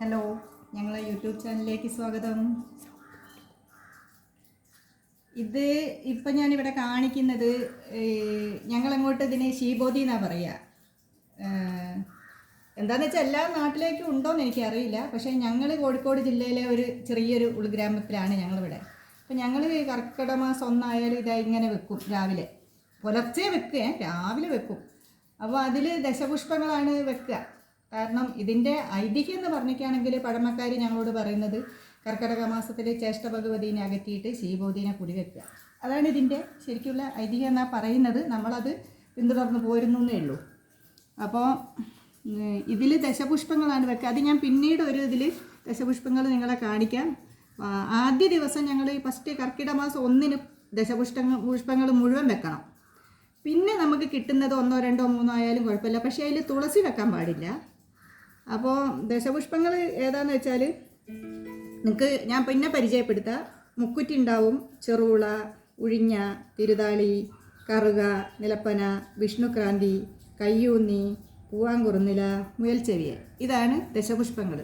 Hello ഞങ്ങളെ YouTube ചാനലിലേക്ക് സ്വാഗതം. ഇത് ഇപ്പം ഞാനിവിടെ കാണിക്കുന്നത് ഞങ്ങളങ്ങോട്ട് ഇതിന് ശീബോധി എന്നാണ് പറയുക എന്താണെന്ന് വെച്ചാൽ എല്ലാ നാട്ടിലേക്കും ഉണ്ടോയെന്ന് എനിക്കറിയില്ല. പക്ഷേ ഞങ്ങൾ കോഴിക്കോട് ജില്ലയിലെ ഒരു ചെറിയൊരു ഉൾഗ്രാമത്തിലാണ് ഞങ്ങളിവിടെ. അപ്പം ഞങ്ങൾ കർക്കിടക മാസം ഒന്നായാലും ഇതായി ഇങ്ങനെ വെക്കും രാവിലെ. പുലർച്ചെ വെക്കുക രാവിലെ വെക്കും. അപ്പോൾ അതിൽ ദശപുഷ്പങ്ങളാണ് വെക്കുക കാരണം ഇതിന്റെ ഐതിഹ്യം എന്ന് പറഞ്ഞിട്ടാണെങ്കിൽ പഴമക്കാർ ഞങ്ങളോട് പറയുന്നത് കർക്കിടക മാസത്തിലെ ചേഷ്ട ഭഗവതിനെ അകറ്റിയിട്ട് ശ്രീബോധീനെ കുടിവെക്കുക അതാണ് ഇതിന്റെ ശരിക്കുള്ള ഐതിഹ്യം എന്നാണ് പറയുന്നത്. നമ്മളത് പിന്തുടർന്ന് പോരുന്നു എന്നേ ഉള്ളൂ. അപ്പോൾ ഇതിൽ ദശപുഷ്പങ്ങളാണ് വെക്കുക. അത് ഞാൻ പിന്നീട് ഒരു ഇതിൽ ദശപുഷ്പങ്ങൾ നിങ്ങളെ കാണിക്കാം. ആദ്യ ദിവസം ഞങ്ങൾ ഫസ്റ്റ് കർക്കിട മാസം ഒന്നിന് ദശപുഷ്പങ്ങൾ പുഷ്പങ്ങൾ മുഴുവൻ വെക്കണം. പിന്നെ നമുക്ക് കിട്ടുന്നത് ഒന്നോ രണ്ടോ മൂന്നോ ആയാലും കുഴപ്പമില്ല. പക്ഷേ അതിൽ തുളസി വെക്കാൻ പാടില്ല. അപ്പോൾ ദശപുഷ്പങ്ങൾ ഏതാന്ന് വെച്ചാൽ നിങ്ങൾക്ക് ഞാൻ പിന്നെ പരിചയപ്പെടുത്താം. മുക്കുറ്റി ഉണ്ടാവും ചെറുള ഉഴിഞ്ഞ തിരുതാളി കറുക നിലപ്പന വിഷ്ണുക്രാന്തി കയ്യൂന്നി പൂവാങ്കുറുന്നില മുയൽച്ചെവിയ ഇതാണ് ദശപുഷ്പങ്ങൾ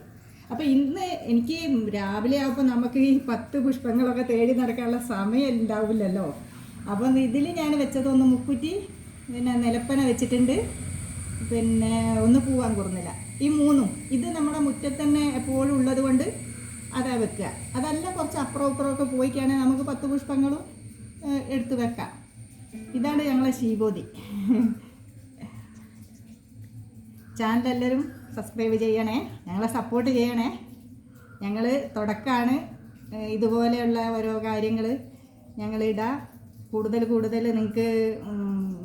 അപ്പോൾ ഇന്ന് എനിക്ക് രാവിലെ ആകുമ്പോൾ നമുക്ക് ഈ പത്ത് പുഷ്പങ്ങളൊക്കെ തേടി നടക്കാനുള്ള സമയം ഉണ്ടാവില്ലല്ലോ. അപ്പം ഇതിൽ ഞാൻ വെച്ചതൊന്ന് മുക്കുറ്റി പിന്നെ നിലപ്പന വെച്ചിട്ടുണ്ട്. പിന്നെ ഒന്ന് പൂവാൻ കുറുന്നില്ല ഈ മൂന്നും ഇത് നമ്മുടെ മുറ്റത്ത് തന്നെ എപ്പോഴും ഉള്ളത് കൊണ്ട് അതാ വെക്കുക. അതല്ല കുറച്ച് അപ്പുറം ഇപ്പുറമൊക്കെ പോയിക്കാണെങ്കിൽ നമുക്ക് പത്ത് പുഷ്പങ്ങളും എടുത്തു വെക്കാം. ഇതാണ് ഞങ്ങളെ ശീബോധി ചാനൽ എല്ലാവരും സബ്സ്ക്രൈബ് ചെയ്യണേ. ഞങ്ങളെ സപ്പോർട്ട് ചെയ്യണേ. ഞങ്ങൾ തുടക്കമാണ് ഇതുപോലെയുള്ള ഓരോ കാര്യങ്ങൾ ഞങ്ങളിടാം. കൂടുതൽ കൂടുതൽ നിങ്ങൾക്ക്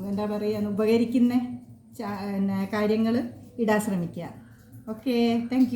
എന്താ പറയുക ഉപകരിക്കുന്ന കാര്യങ്ങൾ ഇടാൻ ശ്രമിക്കുക. Okay thank